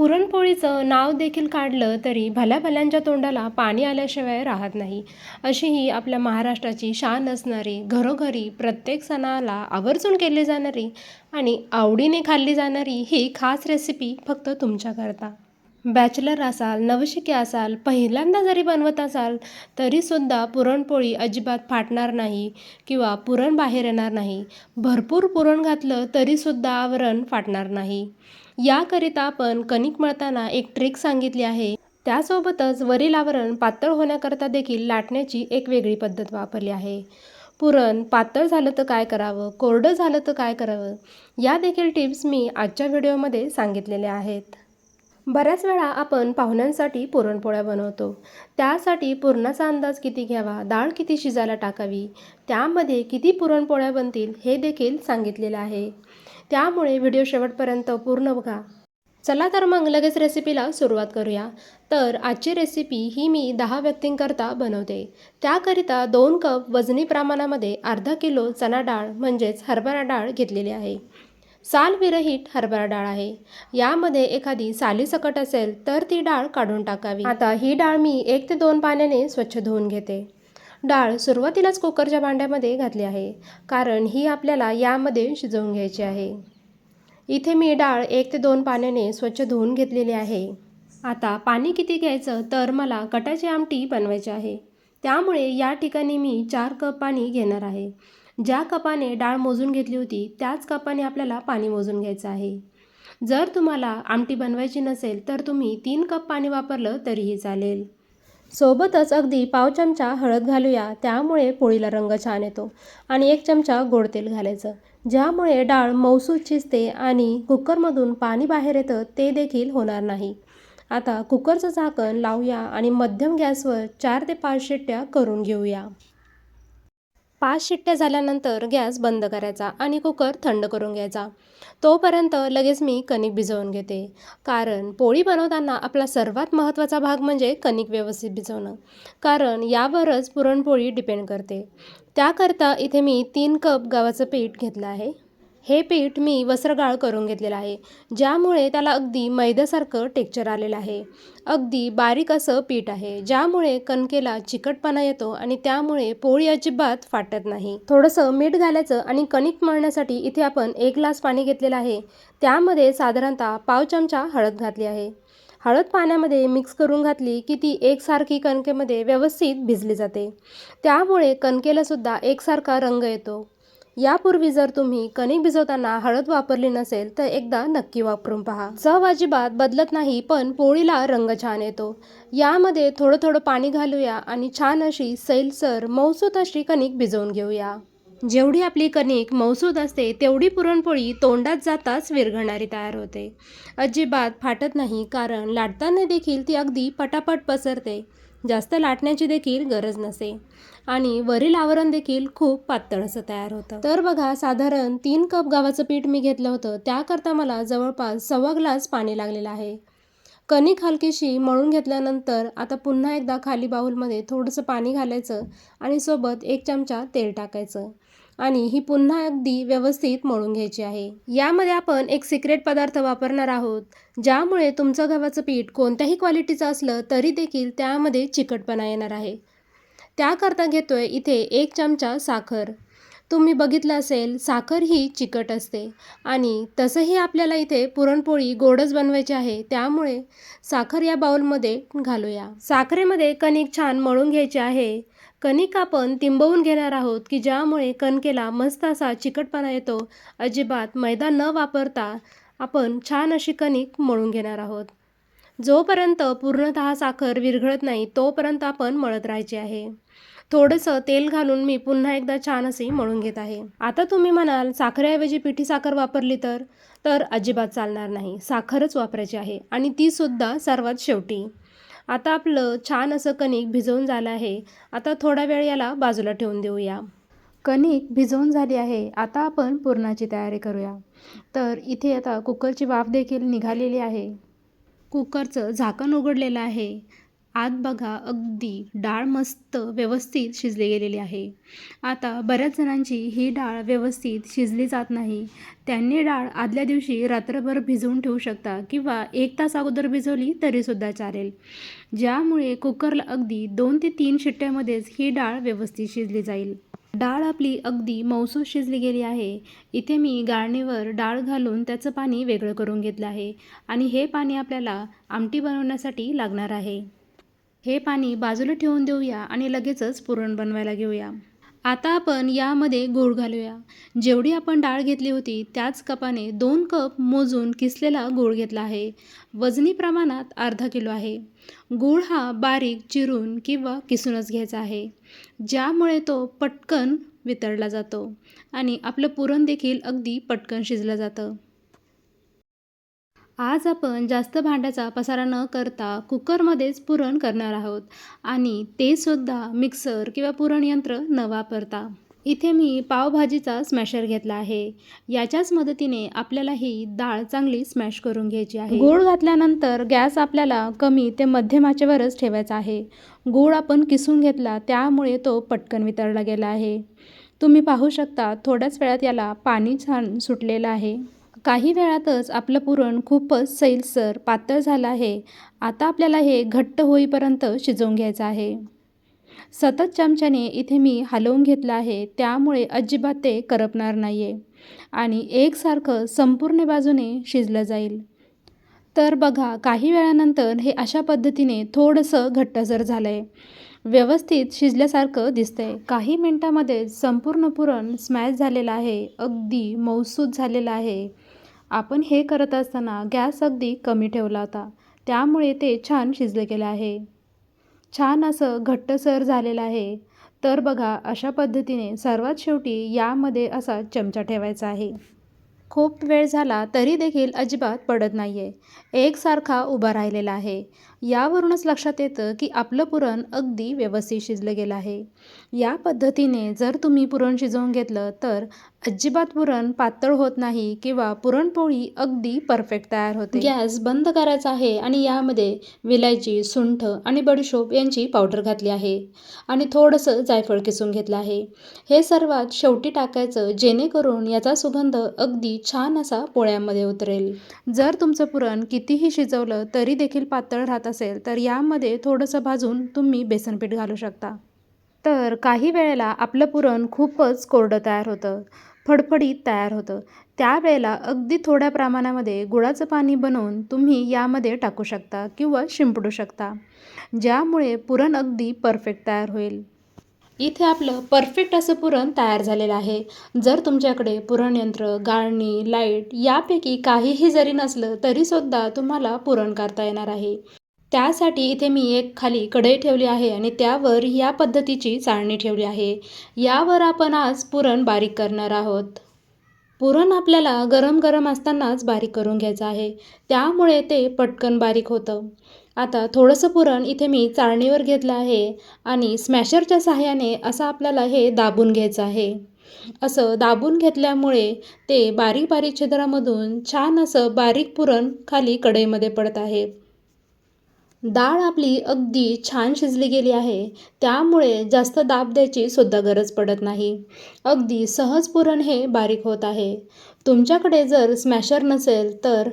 पुरणपोळीचं नाव देखील काढलं तरी भल्या भल्यांच्या तोंडाला पाणी आल्याशिवाय राहत नाही. अशी ही आपल्या महाराष्ट्राची शान असणारी घरोघरी प्रत्येक सणाला आवर्जून केली जाणारी आणि आवडीने खाल्ली जाणारी ही खास रेसिपी फक्त तुमच्याकरता. बॅचलर असाल नवशिके असाल पहिल्यांदा जरी बनवत असाल तरीसुद्धा पुरणपोळी अजिबात फाटणार नाही किंवा पुरण बाहेर येणार नाही. भरपूर पुरण घातलं तरीसुद्धा आवरण फाटणार नाही. याकरिता आपण कणिक मळताना एक ट्रिक सांगितली आहे. त्यासोबतच वरील आवरण पातळ होण्याकरता देखील लाटण्याची एक वेगळी पद्धत वापरली आहे. पुरण पातळ झालं तर काय करावं? कोरडं झालं तर काय करावं? या देखील टिप्स मी आजच्या व्हिडिओमध्ये सांगितलेल्या आहेत. बऱ्याच वेळा आपण पाहुण्यांसाठी पुरणपोळ्या बनवतो. त्यासाठी पुरणाचा अंदाज किती घ्यावा? डाळ किती शिजायला टाकावी? त्यामध्ये किती पुरणपोळ्या बनतील हे देखील सांगितलेलं आहे. त्यामुळे व्हिडिओ शेवटपर्यंत पूर्ण बघा. चला तर मग लगेच रेसिपीला सुरुवात करूया. तर आजची रेसिपी ही मी दहा व्यक्तींकरता बनवते. त्याकरिता दोन कप वजनी प्रमाणामध्ये अर्धा किलो चणा डाळ म्हणजेच हरभरा डाळ घेतलेली आहे. सालविरहित हरभरा डाळ आहे. यामध्ये एखादी सालीसकट असेल तर ती डाळ काढून टाकावी. आता ही डाळ मी एक ते दोन पाण्याने स्वच्छ धुवून घेते. डाळ सुरुवातीलाच कुकरच्या भांड्यामध्ये घातली आहे. कारण ही आपल्याला यामध्ये शिजवून घ्यायची आहे. इथे मी डाळ एक ते दोन पाण्याने स्वच्छ धुवून घेतलेली आहे. आता पाणी किती घ्यायचं तर मला कटाची आमटी बनवायची आहे. त्यामुळे या ठिकाणी मी चार कप पाणी घेणार आहे. ज्या कपाने डाळ मोजून घेतली होती त्याच कपाने आपल्याला पाणी मोजून घ्यायचं आहे. जर तुम्हाला आमटी बनवायची नसेल तर तुम्ही तीन कप पाणी वापरलं तरीही चालेल. सोबतच अगदी पाव चमचा हळद घालूया त्यामुळे पोळीला रंग छान येतो. आणि एक चमचा गोड तेल घालायचं ज्यामुळे डाळ मौसूद शिजते आणि कुकरमधून पाणी बाहेर येतं ते देखील होणार नाही. आता कुकरचं झाकण लावूया आणि मध्यम गॅसवर चार ते पाच शिट्ट्या करून घेऊया. पाच शिट्ट्या झाल्यानंतर गॅस बंद करायचा आणि कुकर थंड करून घ्यायचा. तोपर्यंत लगेच मी कणिक भिजवून घेते. कारण पोळी बनवताना आपला सर्वात महत्त्वाचा भाग म्हणजे कणिक व्यवस्थित भिजवणं. कारण यावरच पुरणपोळी डिपेंड करते. त्याकरता इथे मी तीन कप गव्हाचं पीठ घेतलं आहे. हे पीठ मी वस्त्रगाळ करून घेतलेलं आहे ज्यामुळे त्याला अगदी मैद्यासारखं टेक्चर आलेलं आहे. अगदी बारीक असं पीठ आहे ज्यामुळे कणकेला चिकटपणा येतो आणि त्यामुळे पोळी अजिबात फाटत नाही. थोडंसं मीठ घालायचं आणि कणिक मळण्यासाठी इथे आपण एक ग्लास पाणी घेतलेलं आहे. त्यामध्ये साधारणतः पाव चमचा हळद घातली आहे. हळद पाण्यामध्ये मिक्स करून घातली की ती एकसारखी कणकेमध्ये व्यवस्थित भिजली जाते. त्यामुळे कणकेलासुद्धा एकसारखा रंग येतो. यापूर्वी जर तुम्ही कणिक भिजवताना हळद वापरली नसेल तर एकदा नक्की वापरून पहा. चव अजिबात बदलत नाही पण पोळीला रंग छान येतो. यामध्ये थोडं थोडं पाणी घालूया आणि छान अशी सैलसर मौसूत अशी कणिक भिजवून घेऊया. जेवढी आपली कणिक मौसूद असते तेवढी पुरणपोळी तोंडात जाताच विरघळणारी तयार होते. अजिबात फाटत नाही कारण लाटताना देखील ती अगदी पटापट पसरते. जास्त लाटण्याची देखील गरज नसे. आणि वरील आवरण देखील खूप पातळ असं तयार होतं. तर बघा साधारण तीन कप गव्हाचं पीठ मी घेतलं होतं. त्याकरता मला जवळपास सव्वा ग्लास पाणी लागलेलं आहे. कणिक हलकीशी मळून घेतल्यानंतर आता पुन्हा एकदा खाली बाऊलमध्ये थोडंसं पाणी घालायचं आणि सोबत एक चमचा तेल टाकायचं. आणि ही पुन्हा अगदी व्यवस्थित मळून घ्यायची आहे. यामध्ये आपण एक सिक्रेट पदार्थ वापरणार आहोत ज्यामुळे तुमचं गव्हाचं पीठ कोणत्याही क्वालिटीचं असलं तरी देखील त्यामध्ये चिकटपणा येणार आहे. त्याकरता घेतोय इथे एक चमचा साखर. तुम्ही बघितलं असेल साखर ही चिकट असते. आणि तसंही आपल्याला इथे पुरणपोळी गोडच बनवायची आहे त्यामुळे साखर या बाउलमध्ये घालूया. साखरेमध्ये कणिक छान मळून घ्यायची आहे. कणिक आपण तिंबवून घेणार आहोत की ज्यामुळे कणकेला मस्त असा चिकटपणा येतो. अजिबात मैदा न वापरता आपण छान अशी कणिक मळून घेणार आहोत. जोपर्यंत पूर्णतः साखर विरघळत नाही तोपर्यंत आपण मळत राहायचे आहे. थोडंसं तेल घालून मी पुन्हा एकदा छान असे मळून घेत आहे. आता तुम्ही म्हणाल साखरेऐवजी पिठी साखर वापरली तर? तर अजिबात चालणार नाही. साखरच वापरायची आहे आणि तीसुद्धा सर्वात शेवटी. आता आपलं छान असं कणिक भिजवून झालं आहे. आता थोडा वेळ याला बाजूला ठेवून देऊया. कणिक भिजवून झाली आहे. आता आपण पुरणाची तयारी करूया. तर इथे आता कुकरची वाफ देखील निघालेली आहे. कुकरचं झाकण उघडलेलं आहे. आत बघा अगदी डाळ मस्त व्यवस्थित शिजली गेलेली आहे. आता बऱ्याच जणांची ही डाळ व्यवस्थित शिजली जात नाही. त्यांनी डाळ आदल्या दिवशी रात्रभर भिजवून ठेवू शकता किंवा एक तास अगोदर भिजवली तरीसुद्धा चालेल. ज्यामुळे कुकरला अगदी दोन ते तीन शिट्ट्यामध्येच ही डाळ व्यवस्थित शिजली जाईल. डाळ आपली अगदी मौसूस शिजली गेली आहे. इथे मी गाळणीवर डाळ घालून त्याचं पाणी वेगळं करून घेतलं आहे आणि हे पाणी आपल्याला आमटी बनवण्यासाठी लागणार आहे. हे पाणी बाजूला ठेवून देऊया आणि लगेचच पुरण बनवायला घेऊया. आता आपण यामध्ये गूळ घालूया. जेवढी आपण डाळ घेतली होती त्याच कपाने दोन कप मोजून किसलेला गूळ घेतला आहे. वजनी प्रमाणात अर्धा किलो आहे. गूळ हा बारीक चिरून किंवा किसूनच घ्यायचा आहे. ज्यामुळे तो पटकन वितळला जातो आणि आपलं पुरण देखील अगदी पटकन शिजलं जातं. आज आपण जास्त भांड्याचा पसारा न करता कुकरमध्येच पुरण करणार आहोत. आणि ते सुद्धा मिक्सर किंवा पुरण यंत्र न वापरता. इथे मी पावभाजीचा स्मॅशर घेतला आहे. याच्याच मदतीने आपल्याला ही डाळ चांगली स्मॅश करून घ्यायची आहे. गूळ घातल्यानंतर गॅस आपल्याला कमी ते मध्यमाचेवरच ठेवायचा आहे. गूळ आपण किसून घेतला त्यामुळे तो पटकन वितळला गेला आहे. तुम्ही पाहू शकता थोड्याच वेळात याला पाणी छान सुटलेलं आहे. काही वेळातच आपलं पुरण खूपच सैलसर पातळ झालं आहे. आता आपल्याला हे घट्ट होईपर्यंत शिजवून घ्यायचं आहे. सतत चमच्याने इथे मी हलवून घेतलं आहे त्यामुळे अजिबात ते करपणार नाही आहे आणि एकसारखं संपूर्ण बाजूने शिजलं जाईल. तर बघा काही वेळानंतर हे अशा पद्धतीने थोडंसं घट्टसर झालं आहे व्यवस्थित शिजल्यासारखं दिसतंय. काही मिनटामध्ये संपूर्ण पुरण स्मॅश झालेलं आहे. अगदी मौसूद झालेलं आहे. आपण हे करत असताना गॅस अगदी कमी ठेवला होता. त्यामुळे ते छान शिजले गेले आहे. छान असं घट्टसर झालेलं आहे. तर बघा अशा पद्धतीने सर्वात शेवटी यामध्ये असा चमचा ठेवायचा आहे. खूप वेळ झाला तरी देखील अजिबात पडत नाही आहे एकसारखा उभा राहिलेला आहे. यावरूनच लक्षात येतं की आपलं पुरण अगदी व्यवस्थित शिजलं गेलं आहे. या पद्धतीने जर तुम्ही पुरण शिजवून घेतलं तर अजिबात पुरण पातळ होत नाही किंवा पुरणपोळी अगदी परफेक्ट तयार होते. गॅस बंद करायचा आहे आणि यामध्ये विलायची सुंठ आणि बडीशोप यांची पावडर घातली आहे आणि थोडंसं जायफळ किसून घेतलं आहे. हे सर्वात शेवटी टाकायचं जेणेकरून याचा सुगंध अगदी छान असा पोळ्यामध्ये उतरेल. जर तुमचं पुरण कितीही शिजवलं तरी देखील पातळ राहत असेल तर यामध्ये थोडंसं भाजून तुम्ही बेसनपीठ घालू शकता. तर काही वेळेला आपलं पुरण खूपच कोरडं तयार होतं फडफडीत तयार होतं. त्यावेळेला अगदी थोड्या प्रमाणामध्ये गुळाचं पाणी बनवून तुम्ही यामध्ये टाकू शकता किंवा शिंपडू शकता ज्यामुळे पुरण अगदी परफेक्ट तयार होईल. इथे आपलं परफेक्ट असं पुरण तयार झालेलं आहे. जर तुमच्याकडे पुरणयंत्र गाळणी लाइट यापैकी काहीही जरी नसलं तरीसुद्धा तुम्हाला पुरण करता येणार आहे. त्यासाठी इथे मी एक खाली कढई ठेवली आहे आणि त्यावर या पद्धतीची चाळणी ठेवली आहे. यावर आपण आज पुरण बारीक करणार आहोत. पुरण आपल्याला गरम गरम असतानाच बारीक करून घ्यायचं आहे. त्यामुळे ते पटकन बारीक होतं. आता थोडंसं पुरण इथे मी चाळणीवर घेतलं आहे आणि स्मॅशरच्या सहाय्याने असं आपल्याला हे दाबून घ्यायचं आहे. असं दाबून घेतल्यामुळे ते बारीक बारीक छिद्रामधून छान असं बारीक पुरण खाली कढईमध्ये पडत आहे. डाळ आपली अगदी छान शिजली गेली आहे. त्यामुळे जास्त दाब द्यायची सुद्धा गरज पडत नाही. अगदी सहज पुरण हे बारीक होत आहे. तुमच्याकडे जर स्मॅशर नसेल तर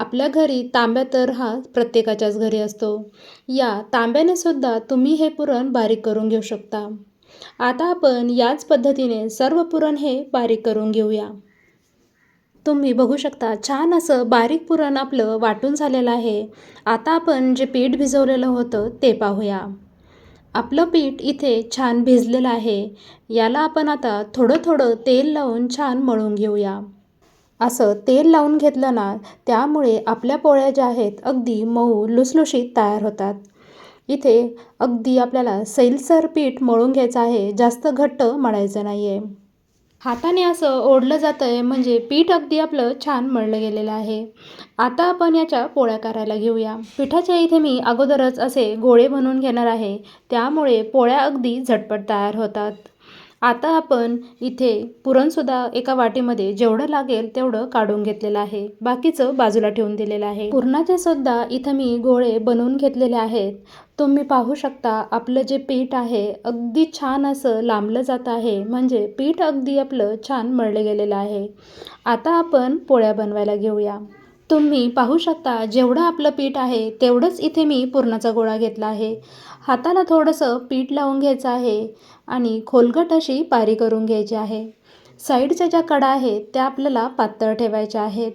आपल्या घरी तांब्या तर हा प्रत्येकाच्याच घरी असतो. या तांब्याने सुद्धा तुम्ही हे पुरण बारीक करून घेऊ शकता. आता आपण याच पद्धतीने सर्व पुरण हे बारीक करून घेऊया. तुम्ही बघू शकता छान असं बारीक पुरण आपलं वाटून झालेलं आहे. आता आपण जे पीठ भिजवलेलं होतं ते पाहूया. आपलं पीठ इथे छान भिजलेलं आहे. याला आपण आता थोडं थोडं तेल लावून छान मळून घेऊया. असं तेल लावून घेतलं ना त्यामुळे आपल्या पोळ्या ज्या आहेत अगदी मऊ लुसलुशीत तयार होतात. इथे अगदी आपल्याला सैलसर पीठ मळून घ्यायचं आहे जास्त घट्ट मळायचं नाही आहे हाताने असं ओढलं जातं आहे म्हणजे पीठ अगदी आपलं छान मळलं गेलेलं आहे. आता आपण याच्या पोळ्या करायला घेऊया. पिठाच्या इथे मी अगोदरच असे गोळे बनवून घेणार आहे. त्यामुळे पोळ्या अगदी झटपट तयार होतात. आता आपण इथे पुरणसुद्धा एका वाटीमध्ये जेवढं लागेल तेवढं काढून घेतलेलं आहे. बाकीचं बाजूला ठेवून दिलेलं आहे. पुरणाचे सुद्धा इथं मी गोळे बनवून घेतलेले आहेत. तुम्ही पाहू शकता आपलं जे पीठ आहे अगदी छान असं लांबलं जात आहे. म्हणजे पीठ अगदी आपलं छान मळलं गेलेलं आहे. आता आपण पोळ्या बनवायला घेऊया. तुम्ही पाहू शकता जेवढं आपलं पीठ आहे तेवढंच इथे मी पुरणाचा गोळा घेतला आहे. हाताला थोडंसं पीठ लावून घ्यायचं आहे आणि खोलगट अशी पारी करून घ्यायची आहे. साईडच्या ज्या कडा आहेत त्या आपल्याला पातळ ठेवायच्या आहेत.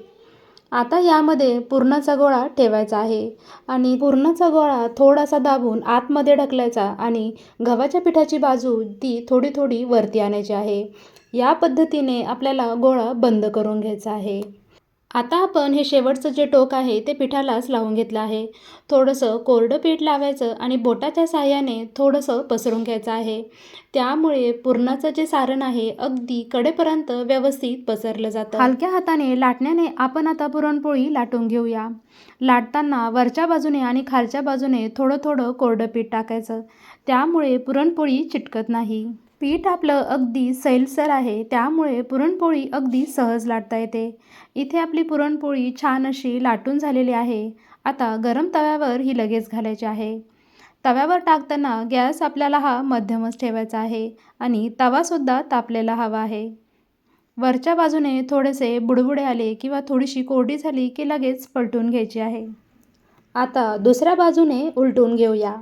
आता यामध्ये पुरणाचा गोळा ठेवायचा आहे. आणि पुरणाचा गोळा थोडासा दाबून आतमध्ये ढकलायचा आणि गव्हाच्या पिठाची बाजू ती थोडी थोडी वरती आणायची आहे. या पद्धतीने आपल्याला गोळा बंद करून घ्यायचा आहे. आता आपण हे शेवटचं जे टोक आहे ते पिठालाच लावून घेतलं आहे. थोडंसं कोरडं पीठ लावायचं आणि बोटाच्या साह्याने थोडंसं पसरून घ्यायचं आहे. त्यामुळे पुरणाचं जे सारण आहे अगदी कडेपर्यंत व्यवस्थित पसरलं जातं. हलक्या हाताने लाटण्याने आपण आता पुरणपोळी लाटून घेऊया. लाटताना वरच्या बाजूने आणि खालच्या बाजूने थोडं थोडं कोरडं पीठ टाकायचं. त्यामुळे पुरणपोळी चिटकत नाही. पीठ आपलं अगदी सैलसर आहे त्यामुळे पुरणपोळी अगदी सहज लाटता येते. इथे आपली पुरणपोळी छान अशी लाटून झालेली आहे. आता गरम तव्यावर ही लगेच घालायची आहे. तव्यावर टाकताना गॅस आपल्याला हा मध्यमच ठेवायचा आहे आणि तवासुद्धा तापलेला हवा आहे. वरच्या बाजूने थोडेसे बुडबुडे आले किंवा थोडीशी कोरडी झाली की लगेच पलटून घ्यायची आहे. आता दुसऱ्या बाजूने उलटून घेऊया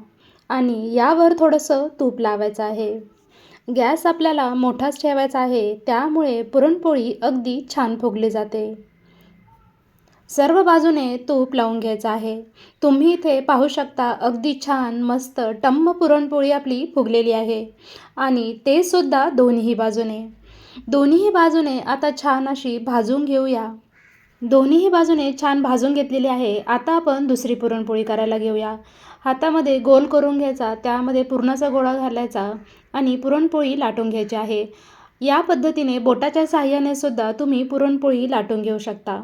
आणि यावर थोडंसं तूप लावायचं आहे. गॅस आपल्याला मोठाच ठेवायचा आहे त्यामुळे पुरणपोळी अगदी छान फुगली जाते. सर्व बाजूने तूप लावून घ्यायचं आहे. तुम्ही इथे पाहू शकता अगदी छान मस्त टम्म पुरणपोळी आपली फुगलेली आहे. आणि ते सुद्धा दोन्ही बाजूने. दोन्ही बाजूने आता छान अशी भाजून घेऊया. दोन्ही बाजूने छान भाजून घेतलेली आहे. आता आपण दुसरी पुरणपोळी करायला घेऊया. हातामध्ये गोल करून घ्यायचा त्यामध्ये पुरणाचा गोळा घालायचा आणि पुरणपोळी लाटून घ्यायची आहे. या पद्धतीने बोटाच्या साहाय्याने सुद्धा तुम्ही पुरणपोळी लाटून घेऊ शकता.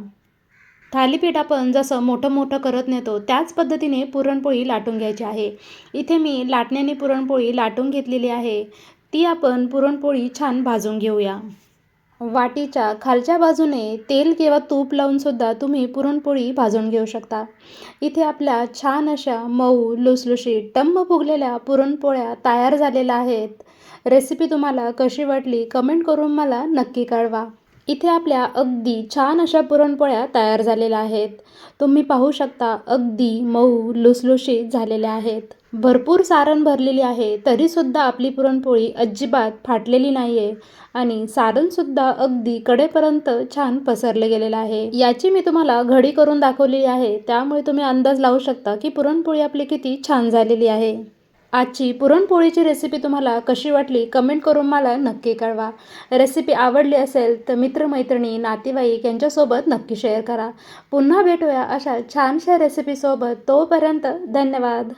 थालीपीठ आपण जसं मोठं मोठं करत नेतो त्याच पद्धतीने पुरणपोळी लाटून घ्यायची आहे. इथे मी लाटण्याने पुरणपोळी लाटून घेतलेली आहे. ती आपण पुरणपोळी छान भाजून घेऊया. वाटीच्या खालच्या बाजूने तेल किंवा तूप लावून सुद्धा तुम्ही पुरणपोळी भाजून घेऊ शकता. इथे आपल्या छान अशा मऊ लुसलुशीत टम्म फुगलेल्या पुरणपोळ्या तयार झालेल्या आहेत. रेसिपी तुम्हाला कशी वाटली कमेंट करून मला नक्की कळवा. इथे आपल्या अगदी छान अशा पुरणपोळ्या तयार झालेल्या आहेत. तुम्ही पाहू शकता अगदी मऊ लुसलुशीत झालेल्या आहेत. भरपूर सारण भरलेली आहे तरीसुद्धा आपली पुरणपोळी अजिबात फाटलेली नाही आहे आणि सारणसुद्धा अगदी कडेपर्यंत छान पसरले गेलेलं आहे. याची मी तुम्हाला घडी करून दाखवलेली आहे त्यामुळे तुम्ही अंदाज लावू शकता की पुरणपोळी आपली किती छान झालेली आहे. आजची पुरणपोळीची रेसिपी तुम्हाला कशी वाटली कमेंट करून मला नक्की कळवा. रेसिपी आवडली असेल तर मित्रमैत्रिणी नातेवाईक यांच्यासोबत नक्की शेअर करा. पुन्हा भेटूया अशा छानशा रेसिपीसोबत तोपर्यंत धन्यवाद.